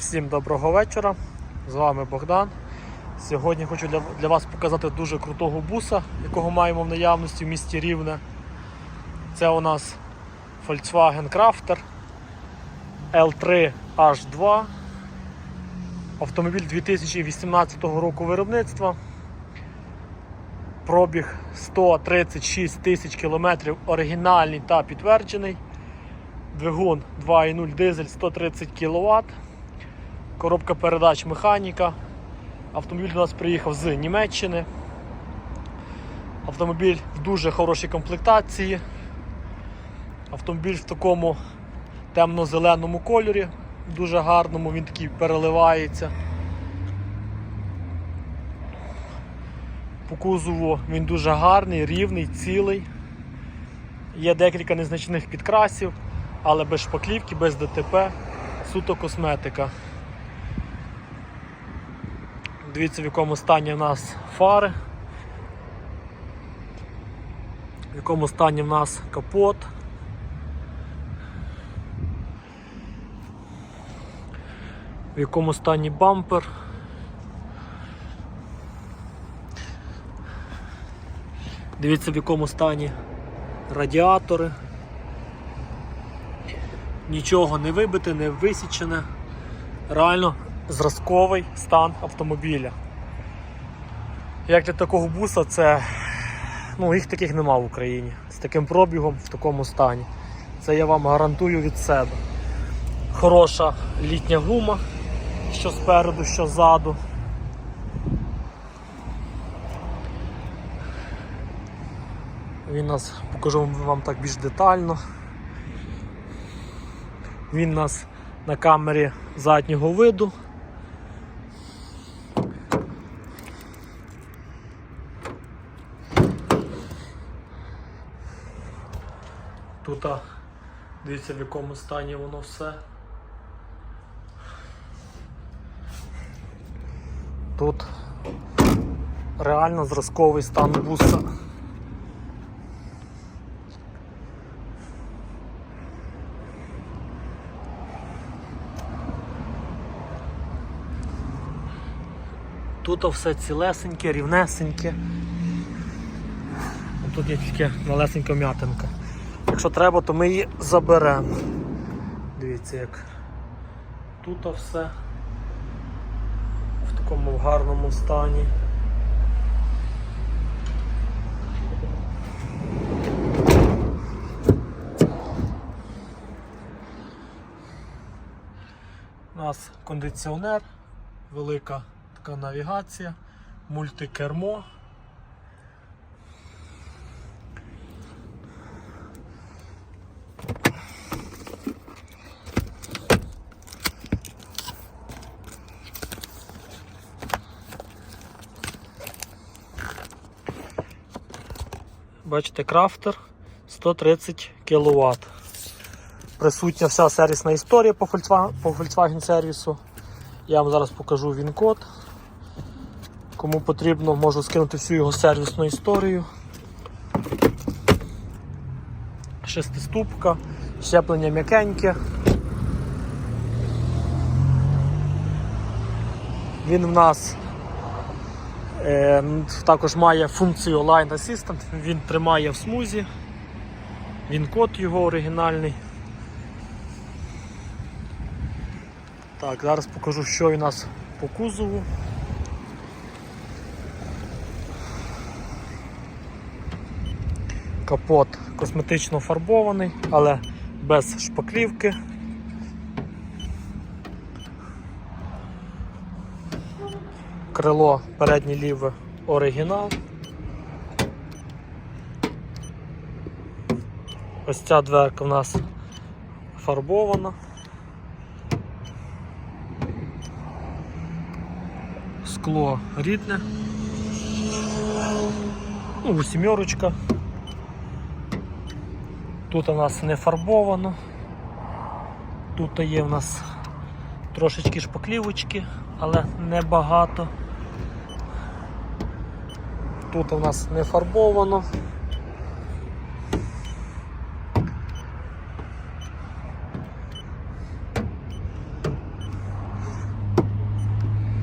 Всім доброго вечора. З вами Богдан. Сьогодні хочу для, для вас показати дуже крутого буса, якого маємо в наявності в місті Рівне. Це у нас Volkswagen Crafter L3 H2. Автомобіль 2018 року виробництва. Пробіг 136 тисяч кілометрів оригінальний та підтверджений. Двигун 2.0 дизель 130 кВт. Коробка передач механіка. Автомобіль до нас приїхав з Німеччини. Автомобіль в дуже хорошій комплектації. Автомобіль в такому темно-зеленому кольорі, дуже гарному, він такий переливається. По кузову він дуже гарний, рівний, цілий. Є декілька незначних підкрасів, але без шпаклівки, без ДТП, суто косметика. Дивіться, в якому стані в нас фари, в якому стані в нас капот. В якому стані бампер. Дивіться, в якому стані радіатори. Нічого не вибите, не висічене. Реально зразковий стан автомобіля. Як для такого буса, це ну, їх таких нема в Україні. З таким пробігом в такому стані. Це я вам гарантую від себе. Хороша літня гума, що спереду, що ззаду. Він нас покажу вам так більш детально. Він нас на камері заднього виду. Тут дивіться в якому стані воно все. Тут реально зразковий стан буса. Тут все цілесеньке, рівнесеньке. Тут є тільки малесенька м'ятинка. Якщо треба, то ми її заберемо. Дивіться, як тут все в такому гарному стані. У нас кондиціонер, велика така навігація, мультикермо. Бачите, крафтер 130 кВт. Присутня вся сервісна історія по Volkswagen, сервісу. Я вам зараз покажу він-код. Кому потрібно, можу скинути всю його сервісну історію. Шестиступка, щеплення м'якеньке. Він в нас також має функцію Line Assistant, він тримає в смузі, він код його оригінальний. Так, зараз покажу, що у нас по кузову. Капот косметично фарбований, але без шпаклівки. Крило переднє ліве оригінал. Ось ця дверка в нас фарбована. Скло рідне. Ну, восьмерочка. Тут у нас не фарбовано. Тут є у нас трошечки шпаклівочки, але небагато. Тут у нас не фарбовано.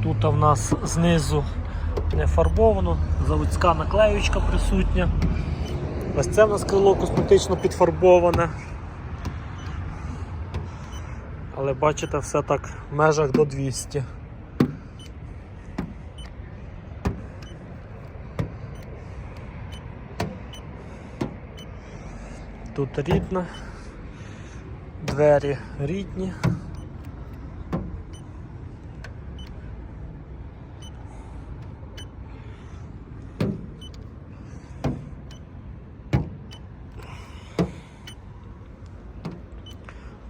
Тут в нас знизу не фарбовано, заводська наклеючка присутня. Ось це в нас крило косметично підфарбоване. Але бачите, все так в межах до 200. Тут рідна, двері рідні.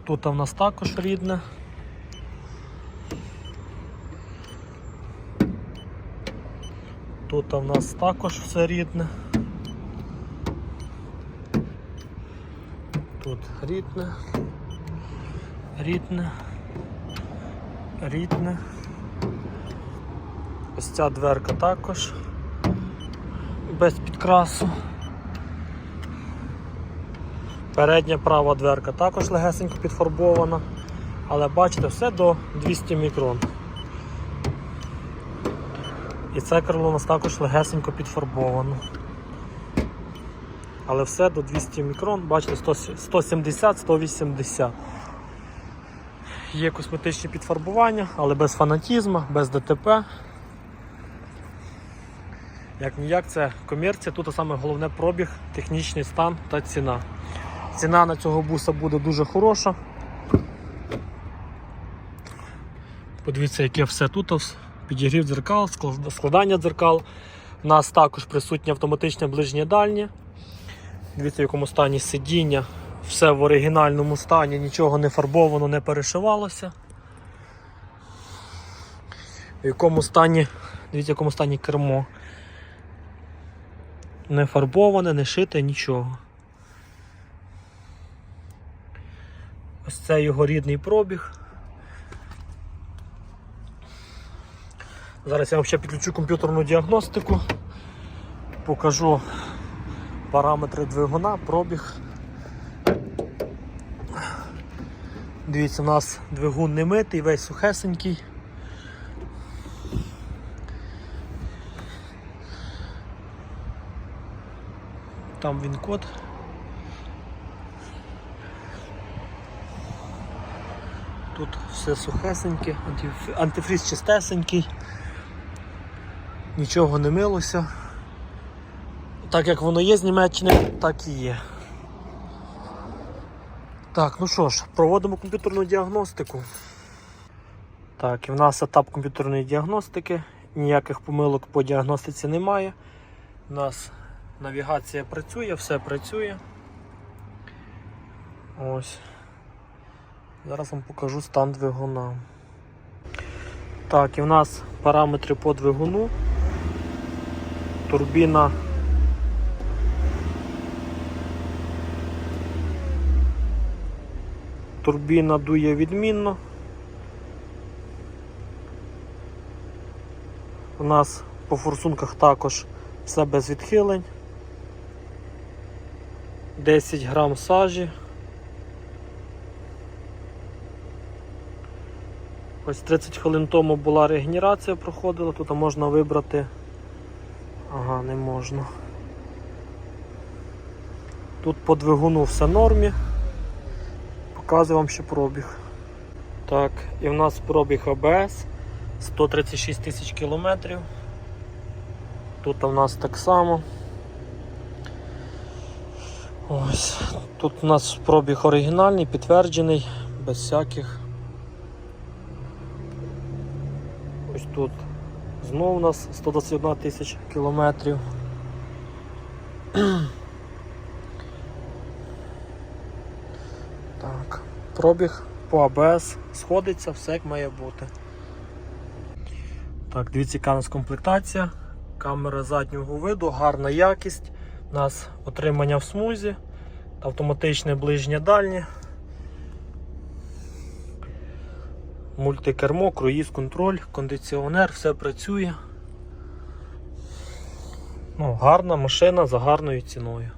Тут в нас також рідне. Тут в нас також все рідне. Тут рідне, рідне, рідне. Ось ця дверка також без підкрасу. Передня права дверка також легесенько підфарбована, але бачите, все до 200 мікрон. І це крило у нас також легесенько підфарбовано. Але все до 200 мікрон, бачите, 170-180. Є косметичні підфарбування, але без фанатізму, без ДТП. Як ніяк, це комерція, тут саме головне пробіг, технічний стан та ціна. Ціна на цього буса буде дуже хороша. Подивіться, яке все тут. Підігрів дзеркал, складання дзеркал. У нас також присутнє автоматичне ближнє дальнє. Дивіться, в якому стані сидіння. Все в оригінальному стані, нічого не фарбовано, не перешивалося. В якому стані, дивіться, в якому стані кермо. Не фарбоване, не шите, нічого. Ось це його рідний пробіг. Зараз я вам ще підключу комп'ютерну діагностику, покажу параметри двигуна, пробіг. Дивіться, у нас двигун не митий, весь сухесенький. Там він код. Тут все сухесеньке, антиф- антифріз чистесенький, нічого не милося. Так як воно є з Німеччини, так і є. Так, ну що ж, проводимо комп'ютерну діагностику. Так, і в нас етап комп'ютерної діагностики. Ніяких помилок по діагностиці немає. У нас навігація працює, все працює. Ось. Зараз вам покажу стан двигуна. Так, і в нас параметри по двигуну. Турбіна. Турбіна дує відмінно. У нас по форсунках також все без відхилень. 10 грам сажі. Ось 30 хвилин тому була регенерація проходила, тут можна вибрати. Ага, не можна. Тут по двигуну все нормі. Показую вам ще пробіг. Так, і в нас пробіг АБС 136 тисяч кілометрів. Тут у нас так само. Ось. Тут у нас пробіг оригінальний, підтверджений, без всяких. Ось тут знову у нас 121 тисяч кілометрів. Так, пробіг по АБС сходиться, все як має бути. Так, дивіться, яка у нас комплектація. Камера заднього виду, гарна якість. У нас отримання в смузі, автоматичне ближнє дальнє. Мультикермо, круїз контроль, кондиціонер, все працює. Ну, гарна машина за гарною ціною.